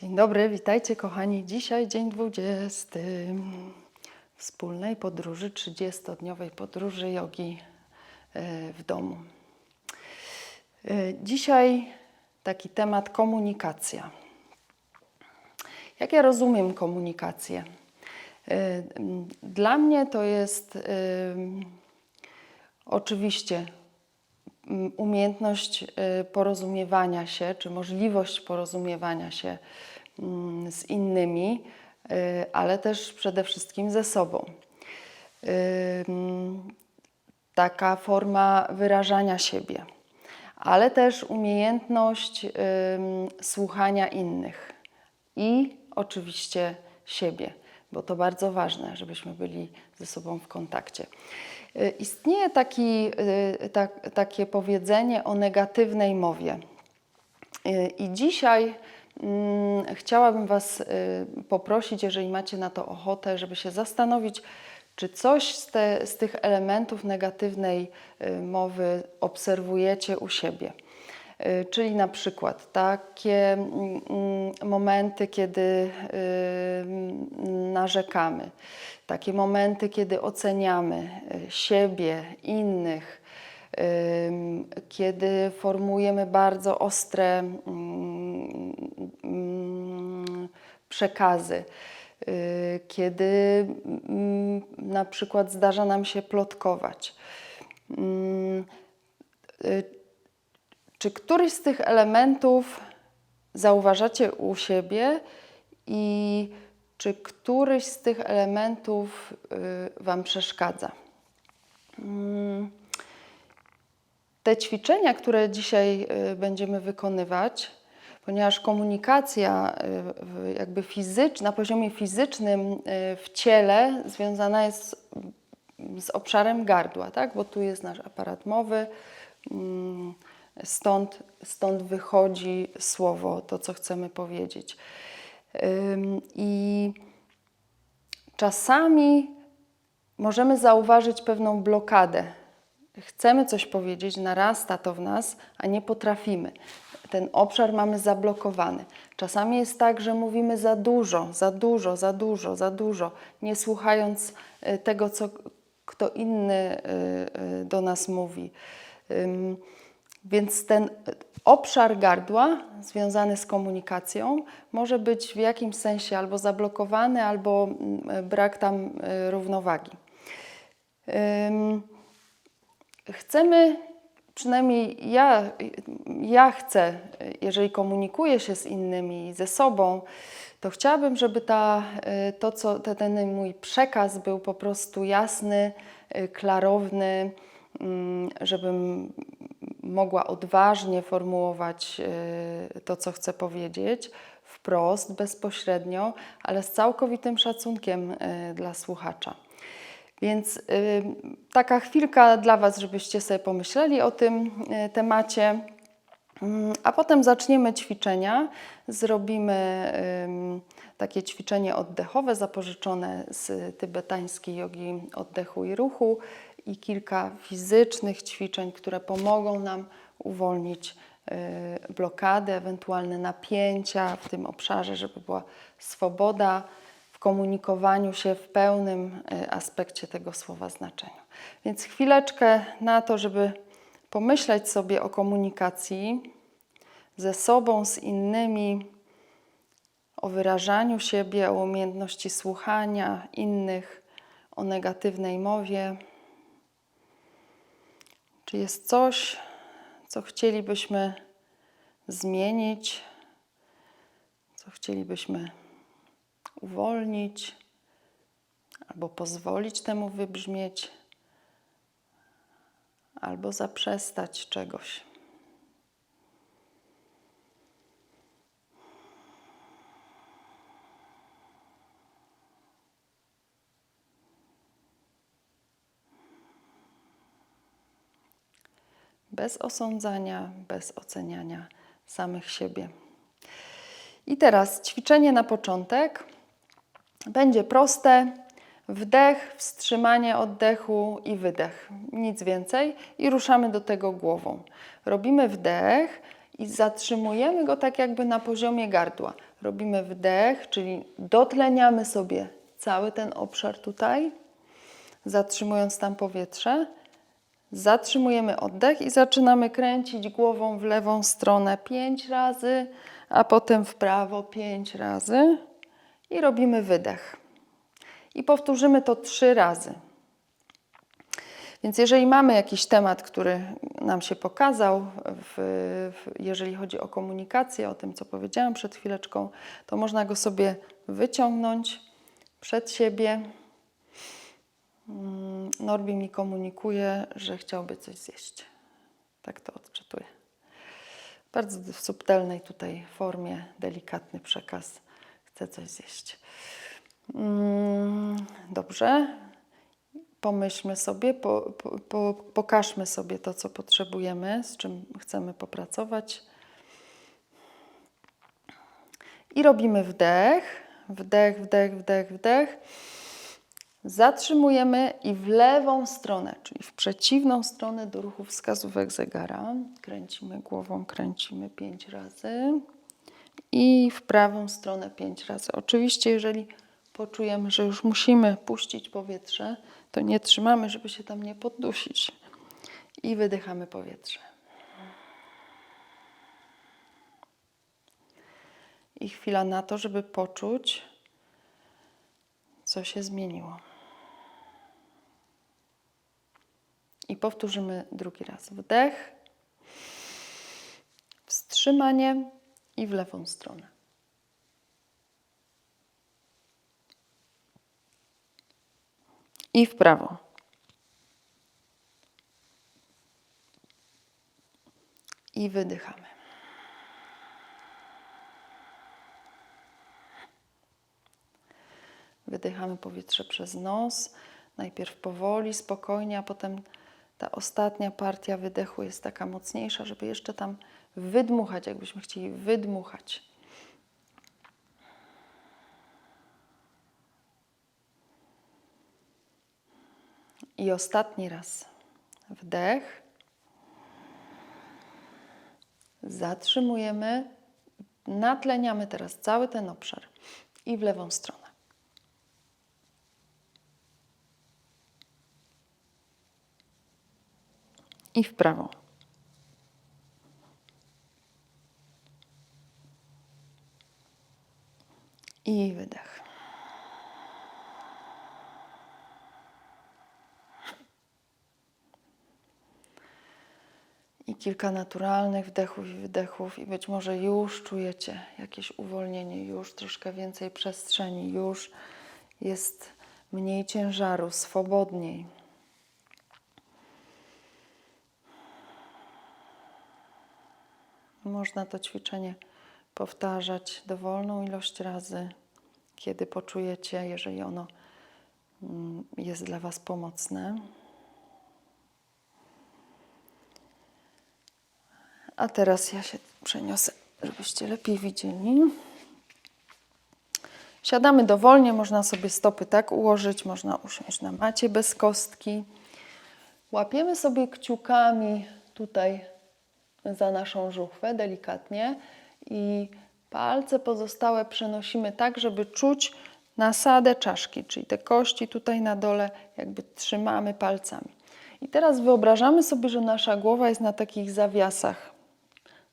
Dzień dobry, witajcie kochani. Dzisiaj dzień 20 wspólnej podróży, 30-dniowej podróży jogi e, w domu. E, Dzisiaj taki temat komunikacja. Jak ja rozumiem komunikację? E, Dla mnie to jest oczywiście umiejętność y, porozumiewania się, czy możliwość porozumiewania się mm, z innymi, y, ale też przede wszystkim ze sobą. Ym, Taka forma wyrażania siebie, ale też umiejętność słuchania innych i oczywiście siebie, bo to bardzo ważne, żebyśmy byli ze sobą w kontakcie. Y, Istnieje taki, y, tak, takie powiedzenie o negatywnej mowie. Y, I dzisiaj mm, chciałabym Was poprosić, jeżeli macie na to ochotę, żeby się zastanowić, czy coś z, te, z tych elementów negatywnej mowy obserwujecie u siebie. Y, Czyli na przykład takie mm, mm, momenty, kiedy y, narzekamy, takie momenty, kiedy oceniamy y, siebie, innych, kiedy formujemy bardzo ostre mm, przekazy, kiedy na przykład zdarza nam się plotkować. Czy któryś z tych elementów zauważacie u siebie i czy któryś z tych elementów y, Wam przeszkadza? Mm, te ćwiczenia, które dzisiaj y, będziemy wykonywać, ponieważ komunikacja y, jakby fizyczna, na poziomie fizycznym w ciele związana jest z obszarem gardła, tak? bo tu jest nasz aparat mowy, mm, stąd, stąd wychodzi słowo, to co chcemy powiedzieć. I czasami możemy zauważyć pewną blokadę. Chcemy coś powiedzieć, narasta to w nas, a nie potrafimy. Ten obszar mamy zablokowany. Czasami jest tak, że mówimy za dużo, za dużo, za dużo, za dużo, nie słuchając y, tego, co kto inny y, y, do nas mówi. Więc ten obszar gardła związany z komunikacją może być w jakimś sensie albo zablokowany, albo mm, brak tam y, równowagi. Chcemy, przynajmniej ja, ja chcę, jeżeli komunikuję się z innymi, ze sobą, to chciałabym, żeby ta, y, to, co, te- ten mój przekaz był po prostu jasny, y, klarowny, mm, żebym mogła odważnie formułować y, to, co chcę powiedzieć, wprost, bezpośrednio, ale z całkowitym szacunkiem y, dla słuchacza. Więc y, taka chwilka dla Was, żebyście sobie pomyśleli o tym temacie. Mm, A potem zaczniemy ćwiczenia. Zrobimy takie ćwiczenie oddechowe zapożyczone z tybetańskiej jogi oddechu i ruchu i kilka fizycznych ćwiczeń, które pomogą nam uwolnić y, blokady, ewentualne napięcia w tym obszarze, żeby była swoboda w komunikowaniu się w pełnym y, aspekcie tego słowa znaczenia. Więc chwileczkę na to, żeby pomyśleć sobie o komunikacji ze sobą, z innymi, o wyrażaniu siebie, o umiejętności słuchania innych, o negatywnej mowie. Czy jest coś, co chcielibyśmy zmienić, co chcielibyśmy uwolnić, albo pozwolić temu wybrzmieć, albo zaprzestać czegoś. Bez osądzania, bez oceniania samych siebie. I teraz ćwiczenie na początek będzie proste. Wdech, wstrzymanie oddechu i wydech. Nic więcej. I ruszamy do tego głową. Robimy wdech i zatrzymujemy go tak jakby na poziomie gardła. Robimy wdech, czyli dotleniamy sobie cały ten obszar tutaj, zatrzymując tam powietrze. Zatrzymujemy oddech i zaczynamy kręcić głową w lewą stronę pięć razy, a potem w prawo pięć razy i robimy wydech. I powtórzymy to trzy razy. Więc jeżeli mamy jakiś temat, który nam się pokazał, w, w, jeżeli chodzi o komunikację, o tym, co powiedziałam przed chwileczką, to można go sobie wyciągnąć przed siebie. Mm, Norbi mi komunikuje, że chciałby coś zjeść. Tak to odczytuję. Bardzo w subtelnej tutaj formie, delikatny przekaz. Chce coś zjeść. Mm, Dobrze. Pomyślmy sobie, po, po, pokażmy sobie to, co potrzebujemy, z czym chcemy popracować. I robimy wdech, wdech, wdech, wdech, wdech. Zatrzymujemy i w lewą stronę, czyli w przeciwną stronę do ruchu wskazówek zegara. Kręcimy głową, kręcimy pięć razy. I w prawą stronę pięć razy. Oczywiście, jeżeli poczujemy, że już musimy puścić powietrze, to nie trzymamy, żeby się tam nie poddusić. I wydychamy powietrze. I chwila na to, żeby poczuć, co się zmieniło. I powtórzymy drugi raz. Wdech, wstrzymanie i w lewą stronę. I w prawo. I wydychamy. Wydychamy powietrze przez nos. Najpierw powoli, spokojnie, a potem ta ostatnia partia wydechu jest taka mocniejsza, żeby jeszcze tam wydmuchać, jakbyśmy chcieli wydmuchać. I ostatni raz. Wdech. Zatrzymujemy. Natleniamy teraz cały ten obszar i w lewą stronę. I w prawą. I wydech. I kilka naturalnych wdechów i wydechów, i być może już czujecie jakieś uwolnienie, już troszkę więcej przestrzeni, już jest mniej ciężaru, swobodniej. Można to ćwiczenie powtarzać dowolną ilość razy, kiedy poczujecie, jeżeli ono mm, jest dla Was pomocne. A teraz ja się przeniosę, żebyście lepiej widzieli. Siadamy dowolnie, można sobie stopy tak ułożyć, można usiąść na macie bez kostki. Łapiemy sobie kciukami tutaj za naszą żuchwę delikatnie i palce pozostałe przenosimy tak, żeby czuć nasadę czaszki, czyli te kości tutaj na dole jakby trzymamy palcami. I teraz wyobrażamy sobie, że nasza głowa jest na takich zawiasach.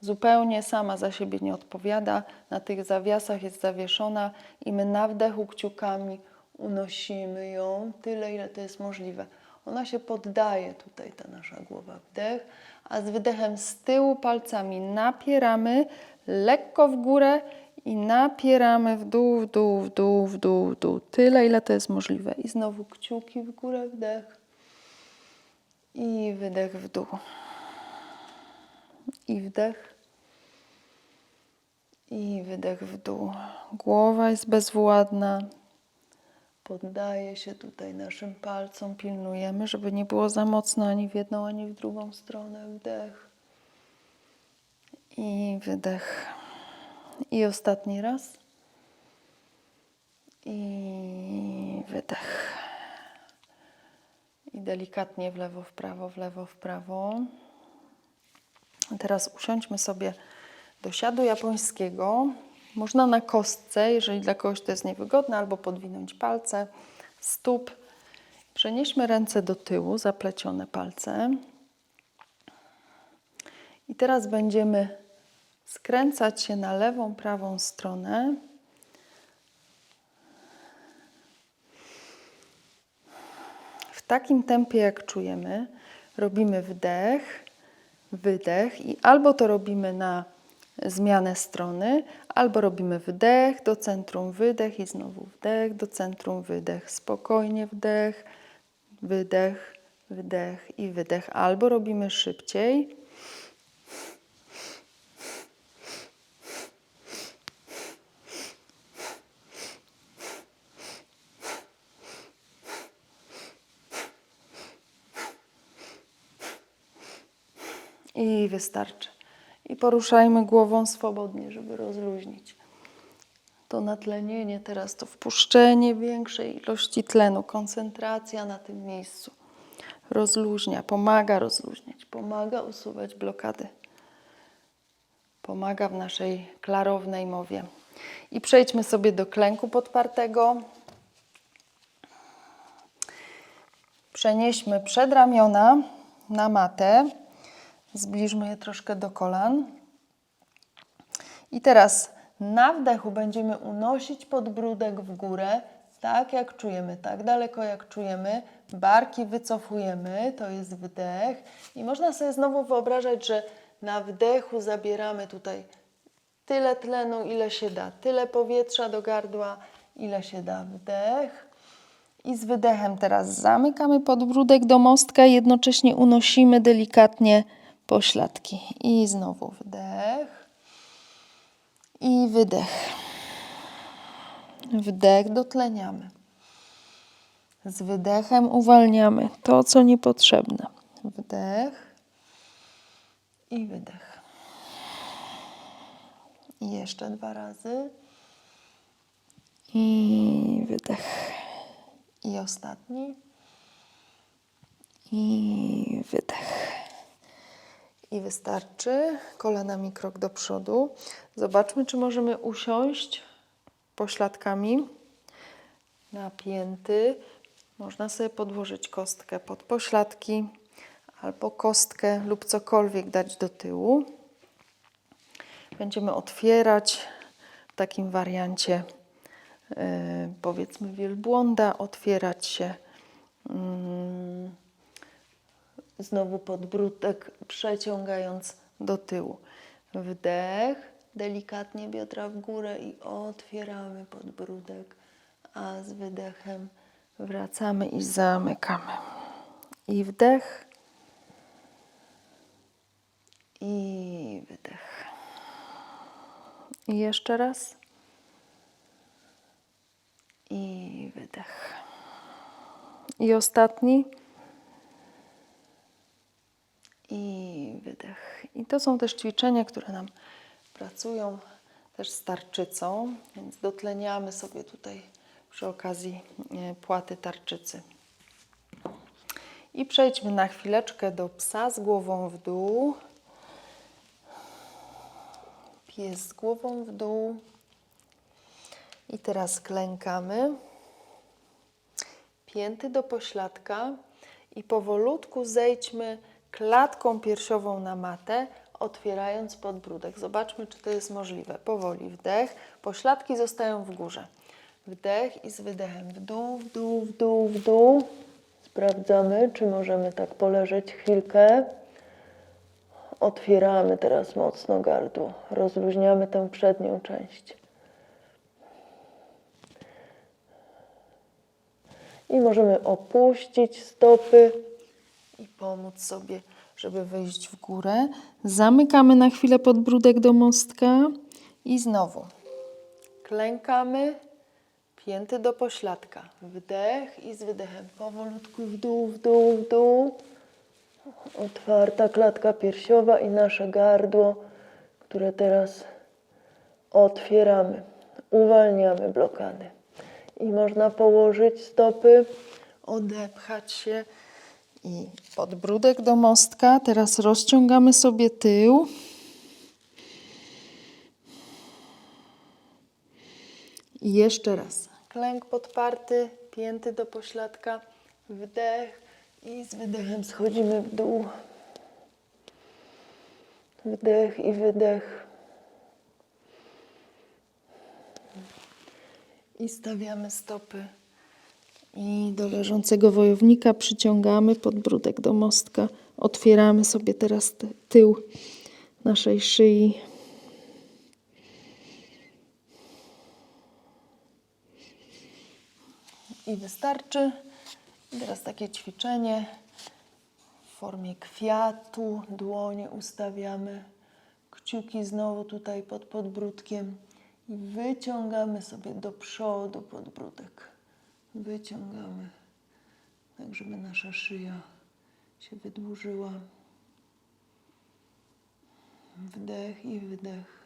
Zupełnie sama za siebie nie odpowiada, na tych zawiasach jest zawieszona i my na wdechu kciukami unosimy ją tyle, ile to jest możliwe. Ona się poddaje tutaj, ta nasza głowa, wdech, a z wydechem z tyłu palcami napieramy lekko w górę i napieramy w dół, w dół, w dół, w dół, w dół. Tyle, ile to jest możliwe. I znowu kciuki w górę, wdech i wydech w dół. I wdech i wydech w dół. Głowa jest bezwładna. Poddaje się tutaj naszym palcom, pilnujemy, żeby nie było za mocno ani w jedną, ani w drugą stronę. Wdech i wydech. I ostatni raz. I wydech. I delikatnie w lewo, w prawo, w lewo, w prawo. Teraz usiądźmy sobie do siadu japońskiego. Można na kostce, jeżeli dla kogoś to jest niewygodne, albo podwinąć palce, stóp. Przenieśmy ręce do tyłu, zaplecione palce. I teraz będziemy skręcać się na lewą, prawą stronę. W takim tempie, jak czujemy, robimy wdech, wydech i albo to robimy na zmianę strony, albo robimy wdech do centrum, wydech i znowu wdech do centrum, wydech. Spokojnie wdech, wydech, wdech i wydech. Albo robimy szybciej. I wystarczy. I poruszajmy głową swobodnie, żeby rozluźnić. To natlenienie, teraz to wpuszczenie większej ilości tlenu, koncentracja na tym miejscu. Rozluźnia, pomaga rozluźniać, pomaga usuwać blokady. Pomaga w naszej klarownej mowie. I przejdźmy sobie do klęku podpartego. Przenieśmy przedramiona na matę. Zbliżmy je troszkę do kolan. I teraz na wdechu będziemy unosić podbródek w górę, tak jak czujemy, tak daleko jak czujemy. Barki wycofujemy, to jest wdech. I można sobie znowu wyobrażać, że na wdechu zabieramy tutaj tyle tlenu, ile się da, tyle powietrza do gardła, ile się da. Wdech. I z wydechem teraz zamykamy podbródek do mostka, jednocześnie unosimy delikatnie pośladki. I znowu wdech. I wydech. Wdech dotleniamy. Z wydechem uwalniamy to, co niepotrzebne. Wdech i wydech. I jeszcze dwa razy. I wydech. I ostatni. I wydech. I wystarczy. Kolanami krok do przodu. Zobaczmy, czy możemy usiąść pośladkami na pięty. Można sobie podłożyć kostkę pod pośladki albo kostkę lub cokolwiek dać do tyłu. Będziemy otwierać w takim wariancie yy, powiedzmy wielbłąda, otwierać się mm, znowu podbródek przeciągając do tyłu. Wdech, delikatnie biodra w górę i otwieramy podbródek, a z wydechem wracamy i zamykamy. I wdech. I wydech. I jeszcze raz. I wydech. I ostatni. I wydech. I to są też ćwiczenia, które nam pracują też z tarczycą, więc dotleniamy sobie tutaj przy okazji e, płaty tarczycy. I przejdźmy na chwileczkę do psa z głową w dół. Pies z głową w dół. I teraz klękamy. Pięty do pośladka i powolutku zejdźmy klatką piersiową na matę, otwierając podbródek. Zobaczmy, czy to jest możliwe. Powoli wdech, pośladki zostają w górze. Wdech i z wydechem w dół, w dół, w dół, w dół. Sprawdzamy, czy możemy tak poleżeć chwilkę. Otwieramy teraz mocno gardło. Rozluźniamy tę przednią część. I możemy opuścić stopy i pomóc sobie, żeby wyjść w górę. Zamykamy na chwilę podbródek do mostka i znowu klękamy, pięty do pośladka. Wdech i z wydechem powolutku w dół, w dół, w dół. Otwarta klatka piersiowa i nasze gardło, które teraz otwieramy. Uwalniamy blokady. I można położyć stopy, odepchać się I podbródek do mostka. Teraz rozciągamy sobie tył. I jeszcze raz. Klęk podparty, pięty do pośladka, wdech i z wydechem schodzimy w dół. Wdech i wydech. I stawiamy stopy. I do leżącego wojownika przyciągamy podbródek do mostka. Otwieramy sobie teraz ty- tył naszej szyi. I wystarczy. Teraz takie ćwiczenie w formie kwiatu. Dłonie ustawiamy. Kciuki znowu tutaj pod podbródkiem. I wyciągamy sobie do przodu podbródek. Wyciągamy. Tak, żeby nasza szyja się wydłużyła. Wdech i wydech.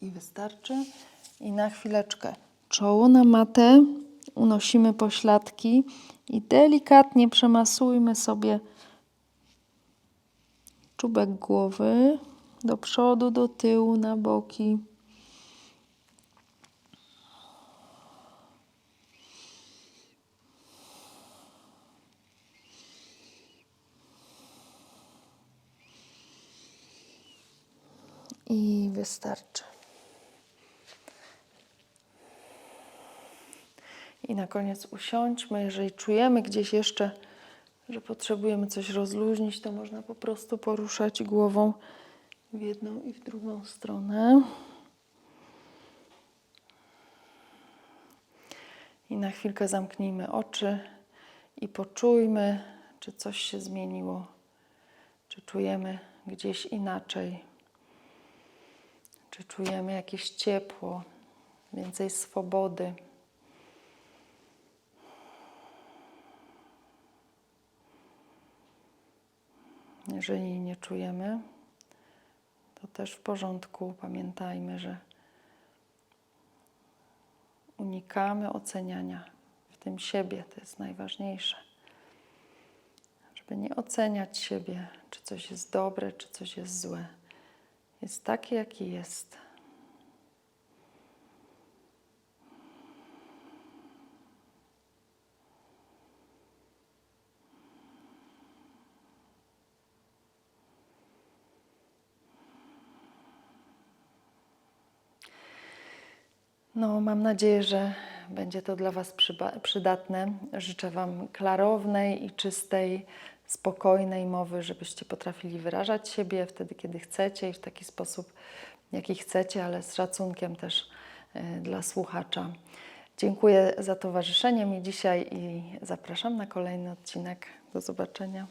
I wystarczy. I na chwileczkę czoło na matę, unosimy pośladki i delikatnie przemasujmy sobie czubek głowy do przodu, do tyłu, na boki. I wystarczy. I na koniec usiądźmy. Jeżeli czujemy gdzieś jeszcze, że potrzebujemy coś rozluźnić, to można po prostu poruszać głową w jedną i w drugą stronę. I na chwilkę zamknijmy oczy i poczujmy, czy coś się zmieniło, czy czujemy gdzieś inaczej, czy czujemy jakieś ciepło, więcej swobody. Jeżeli nie czujemy, to też w porządku. Pamiętajmy, że unikamy oceniania w tym siebie. To jest najważniejsze. Żeby nie oceniać siebie, czy coś jest dobre, czy coś jest złe. Jest taki, jaki jest. No, mam nadzieję, że będzie to dla Was przydatne. Życzę Wam klarownej i czystej, spokojnej mowy, żebyście potrafili wyrażać siebie wtedy, kiedy chcecie i w taki sposób, jaki chcecie, ale z szacunkiem też e, dla słuchacza. Dziękuję za towarzyszenie mi dzisiaj i zapraszam na kolejny odcinek. Do zobaczenia.